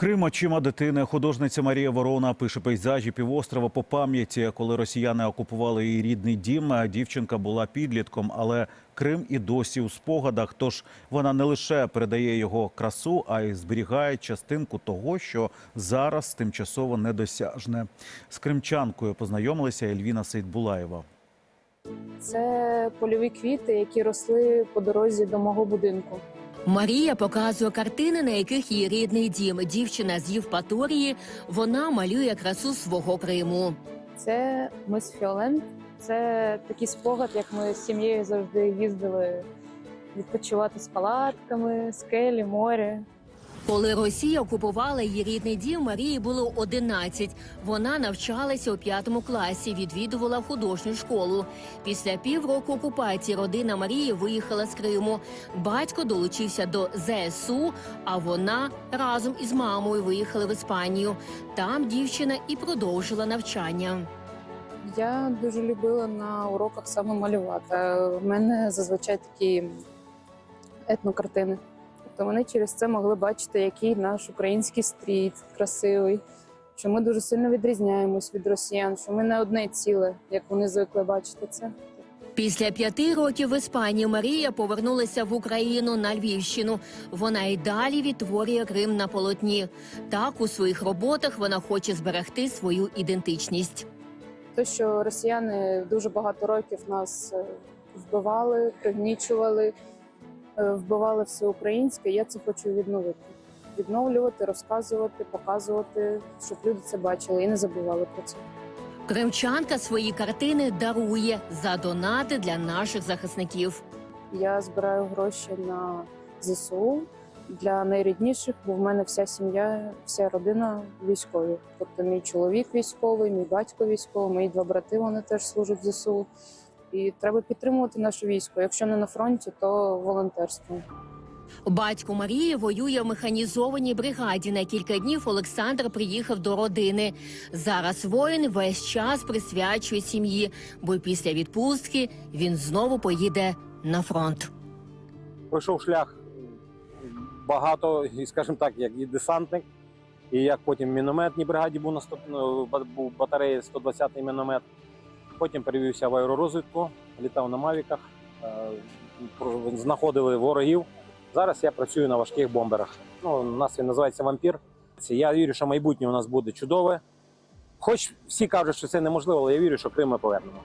Крим очима дитини. Художниця Марія Ворона пише пейзажі півострова по пам'яті. Коли росіяни окупували її рідний дім, дівчинка була підлітком, але Крим і досі у спогадах. Тож вона не лише передає його красу, а й зберігає частинку того, що зараз тимчасово недосяжне. З кримчанкою познайомилася Ельвіна Сейдбулаєва. Це польові квіти, які росли по дорозі до мого будинку. Марія показує картини, на яких її рідний дім. Дівчина з Євпаторії. Вона малює красу свого Криму. Це мис Фіолент. Це такий спогад, як ми з сім'єю завжди їздили відпочивати з палатками, скелі, море. Коли Росія окупувала її рідний дім, Марії було 11. Вона навчалася у п'ятому класі, відвідувала художню школу. Після півроку окупації родина Марії виїхала з Криму. Батько долучився до ЗСУ, а вона разом із мамою виїхали в Іспанію. Там дівчина і продовжила навчання. Я дуже любила на уроках саме малювати. В мене зазвичай такі етнокартини. Тобто вони через це могли бачити, який наш український стріт красивий, що ми дуже сильно відрізняємось від росіян, що ми не одне ціле, як вони звикли бачити це. Після п'яти років в Іспанії Марія повернулася в Україну на Львівщину. Вона й далі відтворює Крим на полотні. Так у своїх роботах вона хоче зберегти свою ідентичність. Те, що росіяни дуже багато років нас е, вбивали, пригнічували, вбивали все українське. Я це хочу відновити. Відновлювати, розказувати, показувати, щоб люди це бачили і не забували про це. Кримчанка свої картини дарує за донати для наших захисників. Я збираю гроші на ЗСУ для найрідніших, бо в мене вся сім'я, вся родина військові. Тобто мій чоловік військовий, мій батько військовий, мої два брати вони теж служать в ЗСУ. І треба підтримувати наше військо. Якщо не на фронті, то волонтерством. Батько Марії воює в механізованій бригаді. На кілька днів Олександр приїхав до родини. Зараз воїн весь час присвячує сім'ї, бо після відпустки він знову поїде на фронт. пройшов шлях багато, і, скажімо так, як і десантник, і як потім в мінометній бригаді був на 100, ну, був батареї 120-й міномет. Потім перевівся в аеророзвідку, літав на мавіках, е, знаходили ворогів. Зараз я працюю на важких бомберах. Ну, у нас він називається вампір. Я вірю, що майбутнє у нас буде чудове. Хоч всі кажуть, що це неможливо, але я вірю, що Крим ми повернемо.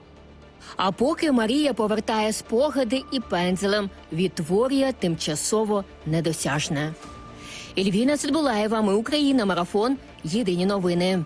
А поки Марія повертає спогади і пензелем відтворює тимчасово недосяжне. Ільвіна Цидбулаєва, ми Україна, марафон. Єдині новини.